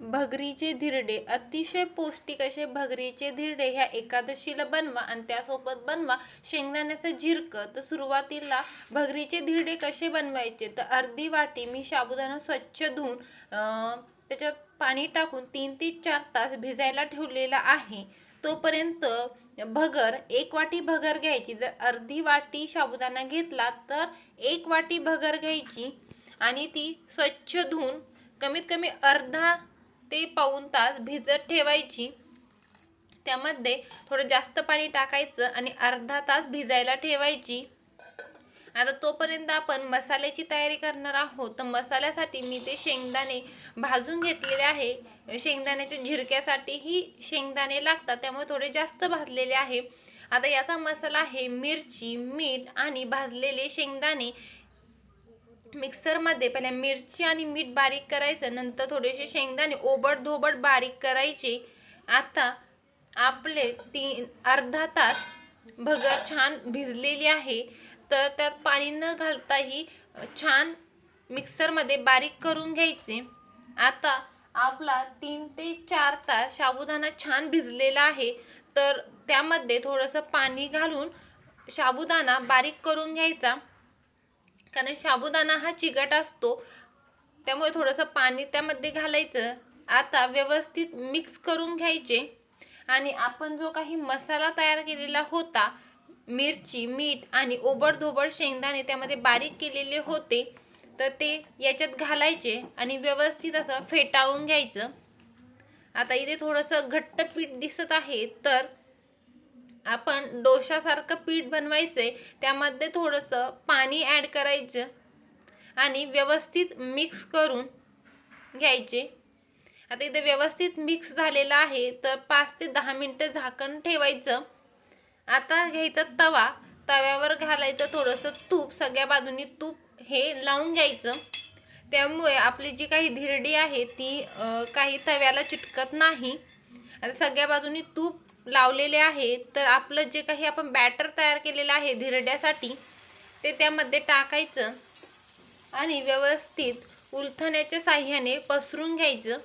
भगरीचे धिरडे. अतिशय पौष्टिक असे भगरीचे धिरडे ह्या एकादशीला बनवा आणि त्यासोबत बनवा शेंगदाण्याचं झिरकं तर सुरुवातीला भगरीचे धिरडे कसे बनवायचे? तर अर्धी वाटी मी साबुदाणा स्वच्छ धुवून त्याच्यात पाणी टाकून तीन ते चार तास भिजायला ठेवलेला आहे. तोपर्यंत भगर एक वाटी भगर घ्यायची. जर अर्धी वाटी साबुदाणा घेतला तर एक वाटी भगर घ्यायची आणि ती स्वच्छ धुवून कमीत कमी अर्धा ते पाऊन तास भिजत ठेवायची. त्यामध्ये थोडं जास्त पाणी टाकायचं आणि अर्धा तास भिजायला ठेवायची. आता तोपर्यंत आपण मसाल्याची तयारी करणार आहोत. तर मसाल्यासाठी मी ते शेंगदाणे भाजून घेतलेले आहे. शेंगदाण्याच्या झिरक्यासाठीही शेंगदाणे लागतात त्यामुळे थोडे जास्त भाजलेले आहे. आता याचा मसाला आहे मिरची मीठ आणि भाजलेले शेंगदाणे. मिक्सरमध्ये पहिल्या मिरची आणि मीठ बारीक करायचं नंतर थोडेसे शेंगदाणे ओबड धोबड बारीक करायचे. आता आपले तीन अर्धा तास भगर छान भिजलेली आहे तर त्यात पाणी न घालताही छान मिक्सरमध्ये बारीक करून घ्यायचे. आता आपला तीन ते चार तास साबुदाणा छान भिजलेला आहे तर त्यामध्ये थोडंसं पाणी घालून साबुदाणा बारीक करून घ्यायचा. कारण साबुदाणा हा चिकट असतो. त्यामुळे थोडंसं पाणी त्यामध्ये घालायचं. आता व्यवस्थित मिक्स करून घ्यायचे. आणि आपण जो काही मसाला तयार केलेला होता मिरची मीठ आणि ओबडधोबड शेंगदाणे त्यामध्ये बारीक केलेले होते तर ते याच्यात घालायचे आणि व्यवस्थित असं फेटाळून घ्यायचं. आता इथे थोडंसं घट्ट पीठ दिसत आहे तर आपण डोशासारखं पीठ बनवायचे त्यामध्ये थोडंसं पाणी ॲड करायचं आणि व्यवस्थित मिक्स करून घ्यायचे. आता इथे व्यवस्थित मिक्स झालेलं आहे तर पाच ते दहा मिनटं झाकण ठेवायचं. आता घ्यायचं तवा तव्यावर घालायचं थोडंसं तूप सगळ्या बाजूनी तूप हे लावून घ्यायचं. त्यामुळे आपली जी काही धिरडी आहे ती काही तव्याला चिटकत नाही. आता सगळ्या बाजूनी तूप लावलेले आहे तर आपलं जे काही आपण बॅटर तयार केलेलं आहे धिरड्यासाठी ते त्यामध्ये टाकायचं आणि व्यवस्थित उलथण्याच्या साह्याने पसरून घ्यायचं.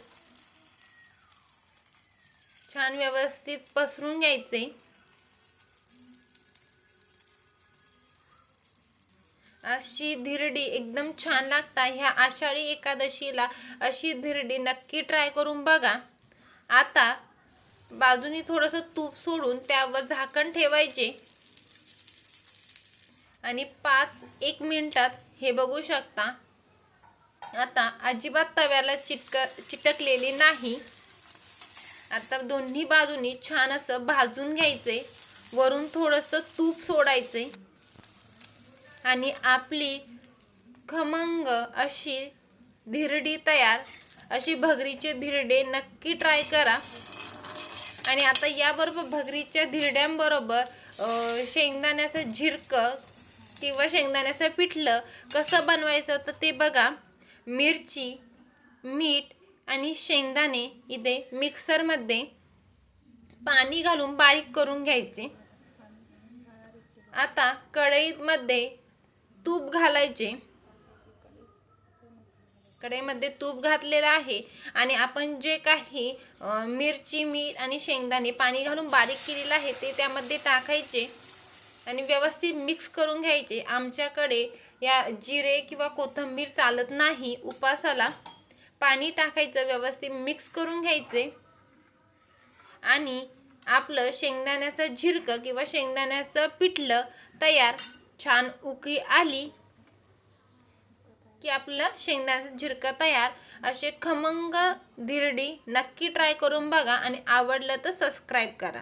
छान व्यवस्थित पसरून घ्यायचे. अशी धिरडी एकदम छान लागता ह्या आषाढी एकादशीला अशी धिरडी नक्की ट्राय करून बघा. आता बाजूनी थोडंसं तूप सोडून त्यावर झाकण ठेवायचे. आणि पाच एक मिनिटात हे बघू शकता. आता अजिबात तव्याला चिटक चिटकलेली नाही. आता दोन्ही बाजूनी छान असं भाजून घ्यायचे. वरून थोडंसं तूप सोडायचे. आणि आपली खमंग अशी धिरडी तयार. अशी भगरीचे धिरडे नक्की ट्राय करा. आणि आता याबरोबर भगरीच्या धिरड्यांबरोबर शेंगदाण्याचं झिरकं किंवा शेंगदाण्याचं पिठलं कसं बनवायचं तर ते बघा. मिरची मीठ आणि शेंगदाणे इथे मिक्सरमध्ये पाणी घालून बारीक करून घ्यायचे. आता कढईमध्ये तूप घालायचे. कढईमध्ये तूप घातलेलं आहे आणि आपण जे काही मिरची मीठ आणि शेंगदाणे पाणी घालून बारीक केलेलं आहे ते त्यामध्ये टाकायचे आणि व्यवस्थित मिक्स करून घ्यायचे. आमच्याकडे या जिरे किंवा कोथिंबीर चालत नाही उपासाला. पाणी टाकायचं व्यवस्थित मिक्स करून घ्यायचे. आणि आपलं शेंगदाण्याचं झिरकं किंवा शेंगदाण्याचं पिठलं तयार छान उकळी आली की आपलं शेंगदाण्याचं झिरकं तयार असे खमंग धिरडी नक्की ट्राय करून बघा आणि आवडलं तर सबस्क्राईब करा.